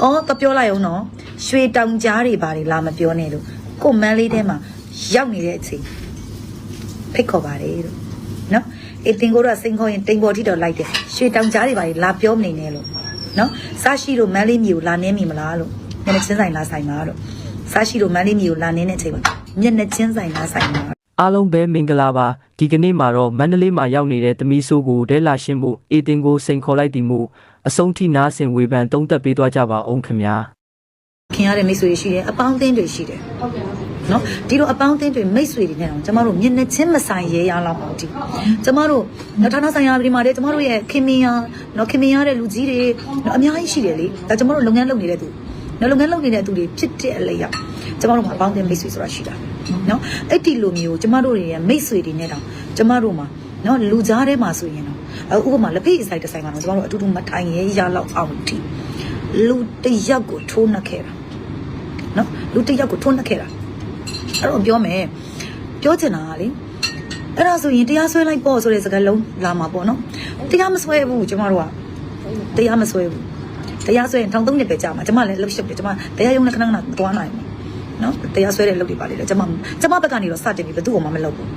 ။အော်တော့ပြောလိုက်အောင်နော်။ရွှေတောင်ကြားတွေဘာတွေလာမပြောနဲ့လို့ကိုမန်းလေးထဲမှာရောက်နေတဲ့အချိန်ဖိတ်ခေါ်ပါတယ်လို့နော်။အေတင်ကိုတော့စိန်ခေါ်ရင်တိမ်ပေါ်ထိတော့လိုက်တယ်။ရွှေတောင်ကြားတွေဘာတွေလာပြောမနေနဲ့လို့နော်။စားရှိလို့မန်းလေးမျိုးလာနေမိမလားလို့မျက်နှာချင်းဆိုင်လာဆိုင်ပါလို့။စားရှိလို့မန်းလေးမျိုးလာနေတဲ့အချိန်မှာမျက်နှာချင်းဆိုင်လာဆိုင်ပါ အားလုံးပဲမင်္ဂလာပါဒီကနေ့မှာတော့မန္တလေးမှာရောက်နေတဲ့သမီးဆိုးကိုဒဲလာရှင်းဖို့အေတင်ကိုစိန်ခေါ်လိုက်တီမှုအဆုံးထိနားဆင်ဝေဖန်တုံးသက်ပေးသွားကြပါအောင်ခင်ဗျာခင်ရတဲ့မိတ်ဆွေတွေရှိတယ်အပေါင်းအသင်းတွေရှိတယ်ဟုတ်ကဲ့နော်ဒီလိုအပေါင်းအသင်းတွေမိတ်ဆွေတွေနဲ့တော့ကျမတို့မျက်နှာချင်းမဆိုင်ရဲရလောက်အောင်ဒီကျမတို့ဌာနဆိုင်ရာတွေမှာလည်းကျမတို့ရဲ့ခင်မင်ရနော်ခင်မင်ရတဲ့လူကြီးတွေနော်အများကြီးရှိတယ်လေဒါကျမတို့လုပ်ငန်းလုပ်နေတဲ့သူနော်လုပ်ငန်းလုပ်နေတဲ့သူတွေဖြစ်တဲ့အလျောက် ကျမတို့မှာအပေါင်းအသင်းမိတ်ဆွေဆိုတာရှိတာနော်အဲ့ဒီလိုမျိုးကျမတို့တွေရဲ့မိတ်ဆွေတွေနဲ့တော့ကျမတို့မှာနော်လူကြားထဲမှာဆိုရင်တော့ဥပမာလက်ဖေးအဆိုင်တစ်ဆိုင်မှာတော့ကျမတို့အတူတူမထိုင်ရဲရလောက်အောင်ဒီလူတစ်ယောက်ကိုထိုးနှက်ခဲ့တာနော်လူတစ်ယောက်ကိုထွန်းနှက်ခဲ့တာအဲ့တော့ပြောမယ်ပြောချင်တာကလေအဲ့ဒါဆိုရင်တရားစွဲလိုက်ပေါ့ဆိုတဲ့စကားလုံးလာမှာပေါ့နော်တရားမစွဲဘူးကျမတို့ကတရားမစွဲဘူးတရားစွဲရင်ထောင်သုံးနှစ်ပဲကြာမှာကျမလည်းလှုပ်ရှုပ်တယ်ကျမတရားရုံးနဲ့ခဏခဏသွားနိုင်တယ် နော်တရားစွဲတဲ့လုပ်တွေပါလေလေကျမကျမဘက်ကနေတော့စတင်ပြီးဘယ်သူ့မှမလုပ်ဘူး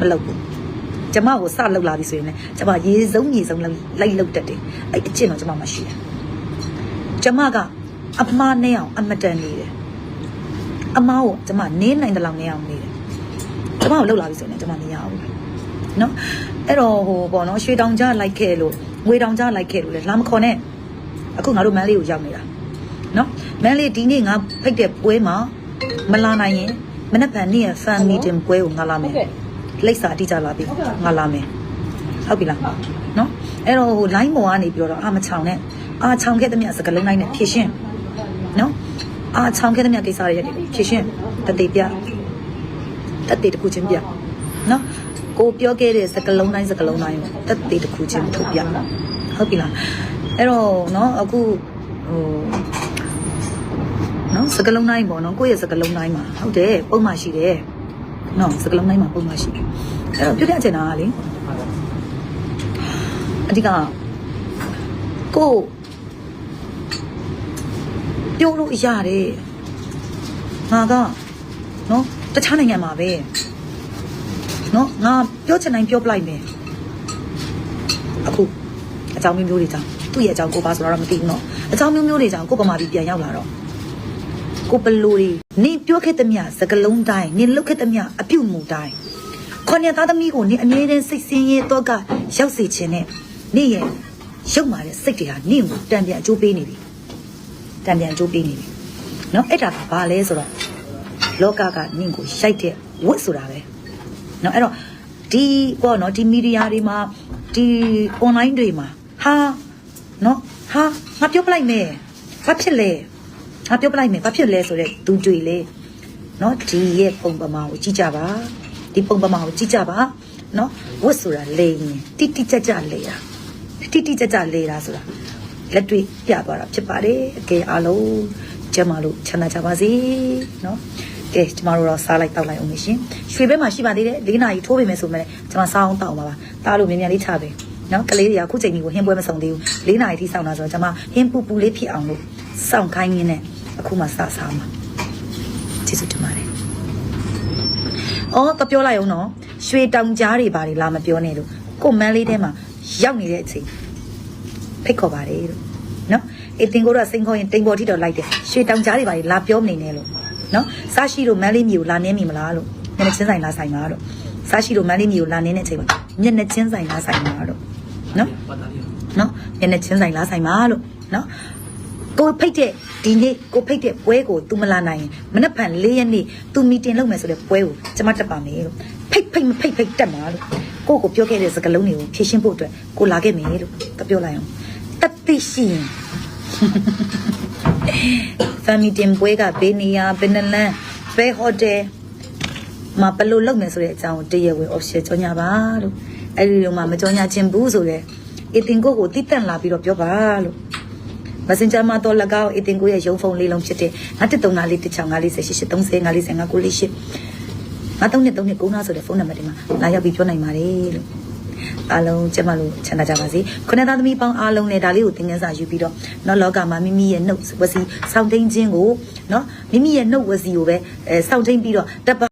မလုပ်ဘူးကျမကိုစလုပ်လာပြီဆိုရင်လည်းကျမရေစုံရေစုံလိုက်လုပ်တတ်တယ်အဲ့အကျင့်တော့ကျမမရှိတယ်ကျမကအမှားနဲ့အောင်အမတန်နေတယ်အမားကိုကျမနင်းနိုင်တဲ့လောက်နေအောင်နေတယ်ကျမကိုလှုပ်လာပြီဆိုရင်လည်းကျမမရဘူးနော်အဲ့တော့ဟိုပေါ့နော်ရွှေတောင်ကြားလိုက်ခဲ့လို့ငွေတောင်ကြားလိုက်ခဲ့လို့လေလာမခေါ်နဲ့အခုငါတို့မန်းလေးကိုရောက်နေတာနော်မန်းလေးဒီနေ့ငါဖိတ်တဲ့ပွဲမှာ မလာနိုင်ရင်မနေ့ကနေ့ရ fan meeting ပွဲကိုငါလာမယ်လိပ်စာအတိအကျလာပြီငါလာမယ်ဟုတ်ပြီလားနော်အဲ့တော့ဟို line ပေါ်ကနေပြီးတော့အာမချောင်နဲ့အာချောင်ခဲ့တဲ့မြတ်စကလုံးတိုင်းနဲ့ဖြည့်ရှင်းနော်အာချောင်ခဲ့တဲ့မြတ်ကိစ္စတွေရတယ်ဖြည့်ရှင်းတတိပြတတိတစ်ခုချင်းပြနော်ကိုပြောခဲ့တဲ့စကလုံးတိုင်းစကလုံးတိုင်းကိုတတိတစ်ခုချင်းထုတ်ပြဟုတ်ပြီလားအဲ့တော့နော်အခုဟို နော်စကလုံးတိုင်းပေါ့နော်ကိုယ့်ရဲ့စကလုံးတိုင်းမှာဟုတ်တယ်ပုံမှန်ရှိတယ်နော်စကလုံးတိုင်းမှာပုံမှန်ရှိတယ်အဲ့တော့ပြောပြချင်တာကလေအဓိကကိုယ့်ပြောလို့ရတယ်ငါကနော်တခြားနိုင်ငံမှာပဲနော်ငါပြောချင်တိုင်းပြောပလိုက်မယ်အခုအကြောင်းမျိုးမျိုးတွေကြောင့်သူ့ရဲ့အကြောင်းကိုပါဆိုတော့မသိဘူးနော်အကြောင်းမျိုးမျိုးတွေကြောင့်ကိုပမာပြီးပြန်ရောက်လာတော့ ကိုပလူတွေနေပြောခဲ့တဲ့မြစကလုံးတိုင်းနေလုတ်ခဲ့တဲ့မြအပြုတ်မှုတိုင်းခေါင်းရသားသမီးကိုနေအမြဲတမ်းစိတ်ဆင်းရဲတော့ကရောက်စေခြင်းနဲ့နေရဲ့ရုပ်မာတဲ့စိတ်တွေဟာနေကိုတံပြန်အကျိုးပေးနေပြီ တံပြန်ကြိုးပေးနေပြီเนาะအဲ့ဒါကဘာလဲဆိုတော့လောကကနင့်ကိုရိုက်တဲ့ဝတ်ဆိုတာပဲเนาะအဲ့တော့ဒီကောเนาะဒီမီဒီယာတွေမှာဒီ online တွေမှာဟာเนาะဟာငါပြောပလိုက်မယ်ဘာဖြစ်လဲ ငါပြောပလိုက်မယ်ဘာဖြစ်လဲဆိုတော့သူတွေ့လေနော်ဒီရဲ့ပုံပမာကိုကြည့်ကြပါဒီပုံပမာကိုကြည့်ကြပါနော်ဝတ်ဆိုတာလေရင်တိတိကျကျလေတာတိတိကျကျလေတာဆိုတာလက်တွေ့ပြသွားတာဖြစ်ပါတယ်အကယ်အားလုံးကျမတို့ချမ်းသာကြပါစေနော်ကဲကျမတို့တော့စားလိုက်တောက်လိုက်အောင်ရှင်ရွှေဘက်မှာရှိပါသေးတယ်၄နာရီထိုးပေးမယ်ဆိုမှလည်းကျမစားအောင်တောက်ပါပါတားလို့မြန်မြန်လေးချပေးနော်ကလေးတွေကခုချိန်ကြီးကိုဟင်းပွဲမဆောင်သေးဘူး၄နာရီထိစောင့်တာဆိုတော့ကျမဟင်းပူပူလေးဖြစ်အောင်လို့စောင့်ခိုင်းရင်းနဲ့ အခုမှစားစားမှာကျေးဇူးတင်ပါတယ်အော်တော့ပြောလိုက်အောင်နော်ရွှေတောင်ကြားတွေဘာတွေလာမပြောနဲ့လို့ကိုမန်းလေးထဲမှာရောက်နေတဲ့အချိန်ဖိတ်ခေါ်ပါတယ်လို့နော်အေတင်ကိုတော့စိန်ခေါ်ရင်တိမ်ပေါ်ထိတော့လိုက်တယ်ရွှေတောင်ကြားတွေပါလေလာပြောမနေနဲ့လို့နော်စားရှိလို့မန်းလေးမျိုးလာနေမိမလားလို့မျက်နှာချင်းဆိုင်လာဆိုင်ပါလို့စားရှိလို့မန်းလေးမျိုးလာနေတဲ့အချိန်မှာမျက်နှာချင်းဆိုင်လာဆိုင်ပါလို့နော်နော်မျက်နှာချင်းဆိုင်လာဆိုင်ပါလို့နော် ကိုဖိတ်တဲ့ဒီနေ့ကိုဖိတ်တဲ့ပွဲကို तू မလာနိုင်ရင်မနေ့ဖန်၄ရက်နေ့ तू မီတင်လုပ်မယ်ဆိုတဲ့ပွဲကိုကျမတက်ပါမယ်လို့ဖိတ်ဖိတ်မဖိတ်ဖိတ်တက်မှာလို့ကိုကိုပြောခဲ့တဲ့စကားလုံးတွေကိုဖြည့်ရှင်းဖို့အတွက်ကိုလာခဲ့မယ်လို့တပြောလိုက်အောင်တတိရှိရင် family team ပွဲကဘေးနေရဘယ်နှလန်းဘယ်ဟိုတယ်မှာဘယ်လိုလုပ်မယ်ဆိုတဲ့အကြောင်းကိုတရားဝင် official ကြောညာပါလို့အဲ့ဒီလိုမှမကြောညာခြင်းဘူးဆိုတော့အတင်ကိုကိုတိတက်လာပြီးတော့ပြောပါလို့ Messenger မှာတော့၎င်းအတင်ကိုရဲ့ရုံဖုန်းလေးလုံးဖြစ်တဲ့9354 16548 30 55 948ငါသုံးနှစ်သုံးနှစ်ကုန်းသားဆိုတဲ့ဖုန်းနံပါတ်တွေမှာလာရောက်ပြီးပြောနိုင်ပါတယ်လို့ အားလုံးကျမလို့ချမ်းသာကြပါစေခုနသားသမီးပေါင်းအားလုံးလည်းဒါလေးကိုသင်ခန်းစာယူပြီးတော့เนาะလောကမှာမိမိရဲ့နှုတ်ဝစီစောင့်သိမ်းခြင်းကိုเนาะမိမိရဲ့နှုတ်ဝစီကိုပဲအဲစောင့်သိမ်းပြီးတော့တပ